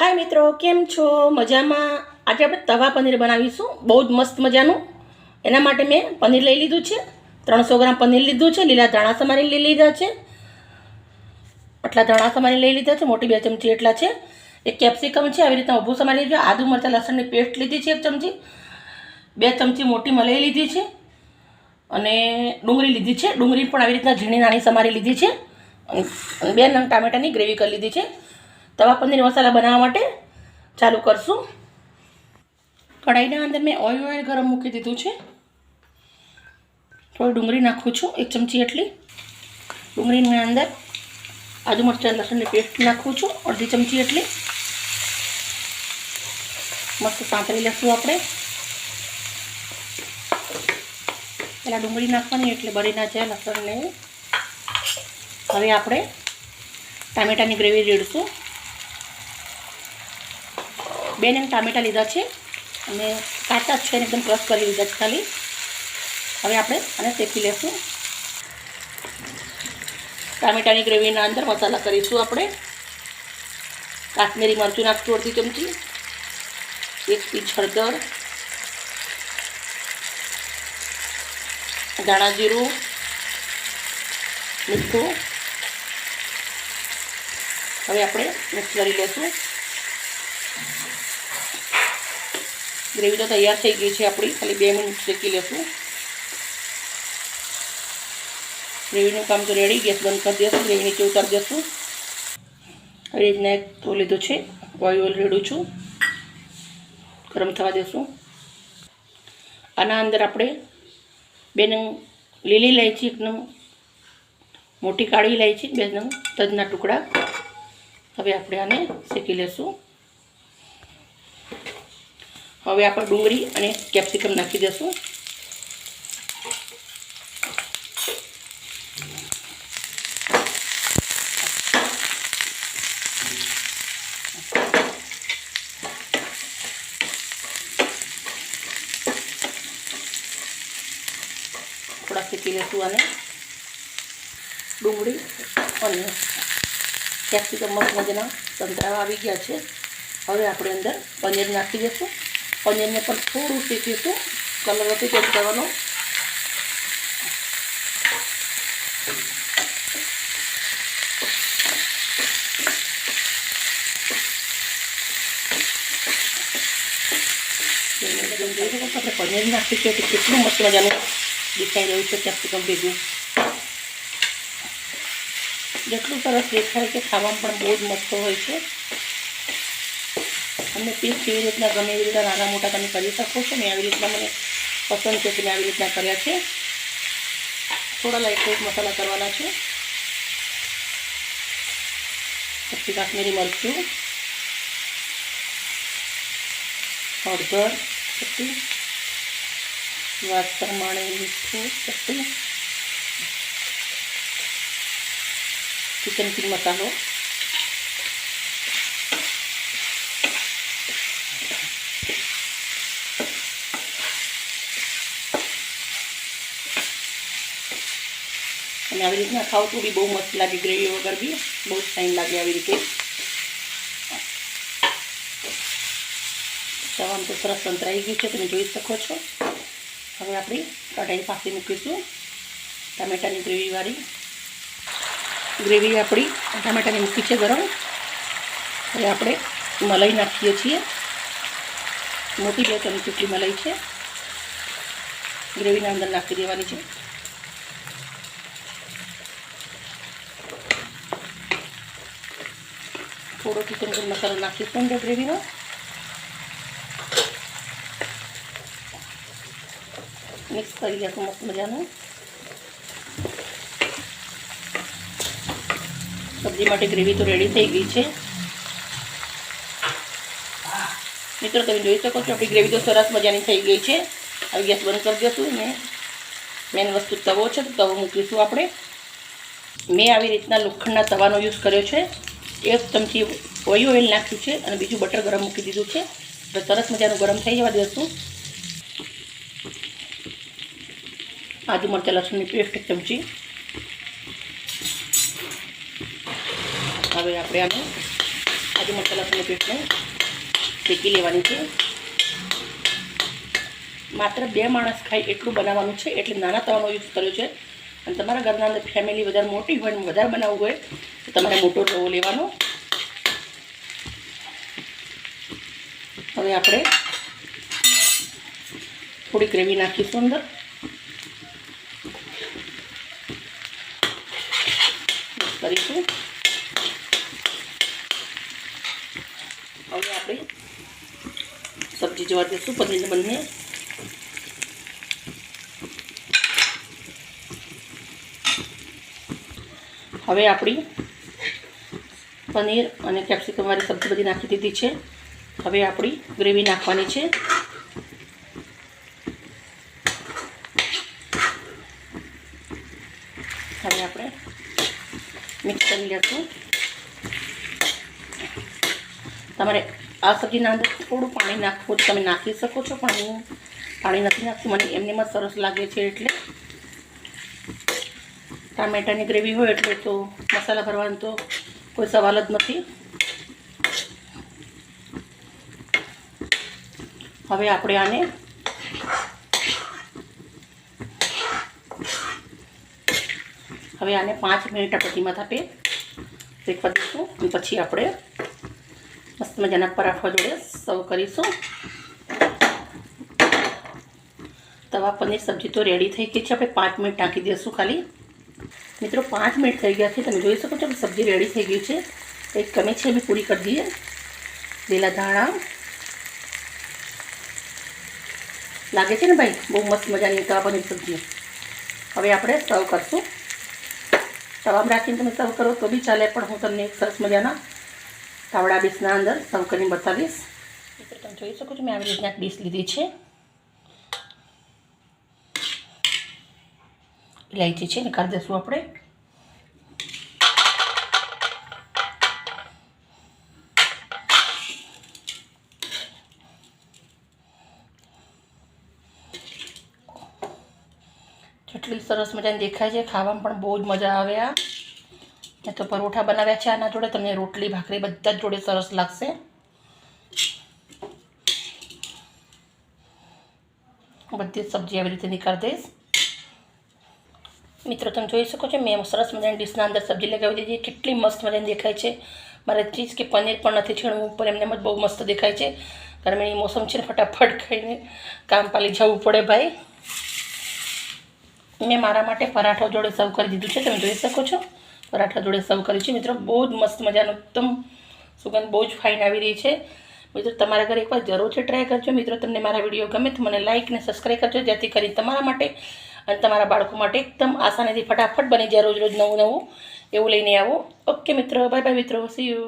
હાય મિત્રો, કેમ છો? મજામાં? આજે આપણે તવા પનીર બનાવીશું. બહુ જ મસ્ત મજાનું. એના માટે મેં પનીર લઈ લીધું છે. ત્રણસો ગ્રામ પનીર લીધું છે. લીલા ધાણા સમારી લઈ લીધા છે. આટલા ધાણા સમારી લઈ લીધા છે. મોટી બે ચમચી એટલા છે. એક કેપ્સિકમ છે. આવી રીતના ઊભું સમારી લીધું. આદુ મરચાં, લસણની પેસ્ટ લીધી છે એક ચમચી. બે ચમચી મોટી મલાઈ લીધી છે. અને ડુંગળી લીધી છે. ડુંગળી પણ આવી રીતના ઝીણી નાની સમારી લીધી છે. અને બે નંગ ટામેટાની ગ્રેવી કરી લીધી છે. તવા પનીર મસાલા બનાવવા માટે ચાલુ કરશું. કઢાઈના અંદર મેં ઓઇલ ઓઇલ ગરમ મૂકી દીધું છે. થોડી ડુંગળી નાખું છું, એક ચમચી એટલી. ડુંગળીની અંદર આદુ મરચાં, લસણની પેસ્ટ નાખું છું, અડધી ચમચી એટલી. મસ્ત સાંતળી લઈશું આપણે. પહેલાં ડુંગળી નાખવાની એટલે બળી ના જાય લસણને. હવે આપણે ટામેટાની ગ્રેવી રેડશું. બે નંગ ટામેટા લીધા છે. અને કાચા છે ને એકદમ ક્રશ કરી લીધા છે ખાલી. હવે આપણે આને શેકી લેશું. ટામેટાની ગ્રેવીના અંદર મસાલા કરીશું આપણે. કાશ્મીરી મરચું નાખશું અડધી ચમચી. એક પીચ હળદર. ધાણા જીરું. મીઠું. હવે આપણે મિક્સ કરી લઈશું ગ્રેવી તો તૈયાર થઈ ગઈ છે આપણી. ખાલી બે મિનિટ શેકી લેશું. ગ્રેવીનું કામ તો રેડી ગેસ બંધ કરી દઈશું ગ્રેવી નીચે ઉતારી દઈશું આવી રીતના એક તો લીધું છે. ઓઇલ રેડું છું. ગરમ થવા દેશું. આના અંદર આપણે બે લીલી ઇલાયચી એક નંગ મોટી કાળી ઇલાયચી બે નંગ તજના ટુકડા. હવે આપણે આને શેકી લેશું. હવે આપણે ડુંગળી અને કેપ્સિકમ નાખી દઈશું થોડા શેકી લઈશું અને ડુંગળી, અને કેપ્સિકમ મસ્ત મજાના સંતરાવા આવી ગયા છે. હવે આપણે અંદર પનીર નાખી દઈશું પનીરને પણ થોડું શેકીશું કલર નથી ચેન્જ કરવાનો આપણે પનીર નાખ્યું છે તો કેટલું મસ્ત મજાનું દેખાઈ રહ્યું છે કેપ્સિકમ ભેગું જેટલું સરસ દેખાય છે ખાવામાં પણ બહુ જ મસ્ત હોય છે તમને પીસ કેવી રીતના ગમે એવી રીતના નાના મોટા તમે કરી શકો છો મેં આવી રીતના મને પસંદ છે કે મેં આવી રીતના કર્યા છે. થોડા લાઈટ લાઈટ મસાલા કરવાના છે. પછી કાશ્મીરી મરચું. હળદર પછી વાત પ્રમાણે મીઠું પછી ચિકન કિંગ મસાલો. અને આવી રીતના ખાવ તો બી બહુ મસ્ત લાગે, ગ્રેવી વગર બી બહુ જ ફાઇન લાગે આવી રીતે. સવામ તો સરસ સંતરાઈ ગયું છે, તમે જોઈ શકો છો. હવે આપણે કઢાઈ પાસે મૂકીશું. ટામેટાની ગ્રેવીવાળી ગ્રેવી આપણી ટામેટાની મૂકી છે ગરમ. હવે આપણે મલાઈ નાખીએ છીએ. મોટી બે ચમચી મલાઈ છે. ગ્રેવીના અંદર નાખી દેવાની છે. થોડો ચિકન ગરમ મસાલો નાખીશું અંદર ગ્રેવીનો. મિક્સ કરી લેશું મસ્ત મજાનું. સબ્જી માટે ગ્રેવી તો રેડી થઈ ગઈ છે. મિત્રો, તમે જોઈ શકો છો આપણી ગ્રેવી તો સરસ મજાની થઈ ગઈ છે. હવે ગેસ બંધ કરી દઈશું ને. મેન વસ્તુ તવો છે, તો તવો મૂકીશું આપણે. મેં આવી રીતના લોખંડના તવાનો યુઝ કર્યો છે. એક ચમચી ઓઇલ ઓઇલ નાખ્યું છે અને બીજું બટર ગરમ મૂકી દીધું છે. તો સરસ મજાનું ગરમ થઈ જવા દેશું. આદુ મરચાં લસણની પેસ્ટ એક ચમચી. હવે આપણે આને આજે લસણની પેસ્ટને શેકી લેવાની છે. માત્ર બે માણસ ખાય એટલું બનાવવાનું છે, એટલે નાના તવાનો યુઝ કર્યો છે. અને તમારા ઘરના અંદર ફેમિલી વધારે મોટી હોય ને વધારે બનાવવું હોય, તો તમારે મોટો રવો લેવાનો. હવે આપણે થોડી ગ્રેવી નાખીશું અંદર. કરીશું. હવે આપણે સબ્જી જવા દઈશું પનીર બંને. હવે આપણી પનીર અને કેપ્સિકમ વાળી સબ્જી બધી નાખી દીધી છે. હવે આપણી ગ્રેવી નાખવાની છે. હવે આપણે મિક્સ કરી લઈશું તમારે આ સબ્જીના અંદર થોડું પાણી નાખવું તમે નાખી શકો છો, પણ હું પાણી નથી નાખતું. મને એમને સરસ લાગે છે એટલે ટામેટાની ગ્રેવી હોય એટલે તો મસાલા ભરવાનો તો કોઈ સવાલ જ નથી. હવે આપણે આને હવે આને પાંચ મિનિટ ધીમા તાપે શેકવા દઈશું પછી આપણે મસ્ત મજાના પરાઠા જોડે સર્વ કરીશું. તવા, પનીર, સબ્જી તો રેડી થઈ ગઈ છે. આપણે પાંચ મિનિટ ટાંકી દઈશું ખાલી. મિત્રો પાંચ મિનિટ થઈ ગયા છે. તમે જોઈ શકો છો કે સબ્જી રેડી થઈ ગઈ છે. એક કમી છે અમે પૂરી કરી દઈએ લીલા ધાણા. લાગે છે ને ભાઈ, બહુ મસ્ત મજાની તવા પનીર સબ્જી. હવે આપણે સર્વ કરશું. તવામાં રાખીને તમે સર્વ કરો તો બી ચાલે, પણ હું તમને એક સરસ મજાના તાવડા ડીશના અંદર સર્વ કરીને બતાવીશ. મિત્રો, તમે જોઈ શકો છો, મેં આવી રીતના ડીશ લીધી છે. ઇલાયચી છે ને કરી દઈશું આપણે. જેટલી સરસ મજાની દેખાય છે, ખાવામાં પણ બહુ જ મજા આવે આ. મેં તો પરોઠા બનાવ્યા છે આના જોડે, તમને રોટલી, ભાખરી બધા જ જોડે સરસ લાગશે. બધી સબ્જી આવી રીતે નીકળી દઈશ. મિત્રો, તમે જોઈ શકો છો, મેં સરસ મજાની ડીશના અંદર સબ્જી લગાવી દીધી. કેટલી મસ્ત મજાની દેખાય છે. મારે ચીઝ કે પનીર પણ નથી છીણવું ઉપર એમને જ બહુ મસ્ત દેખાય છે. ગરમીની મોસમ છે ને, ફટાફટ ખાઈને કામ પાલી જવું પડે ભાઈ. મેં મારા માટે પરાઠો જોડે સર્વ કરી દીધું છે, તમે જોઈ શકો છો. પરાઠા જોડે સર્વ કર્યું છે. મિત્રો, બહુ જ મસ્ત મજાનું, એકદમ સુગંધ બહુ જ ફાઇન આવી રહી છે. મિત્રો, તમારા ઘરે એકવાર જરૂરથી ટ્રાય કરજો. મિત્રો, તમને મારા વીડિયો ગમે તો મને લાઇક અને સબસ્ક્રાઈબ કરજો, જેથી કરી તમારા માટે અને તમારા બાળકો માટે એકદમ આસાનીથી ફટાફટ બની જાય રોજ રોજ નવું નવું. એવું લઈને આવો. ઓકે મિત્રો. બાય બાય મિત્રો. See you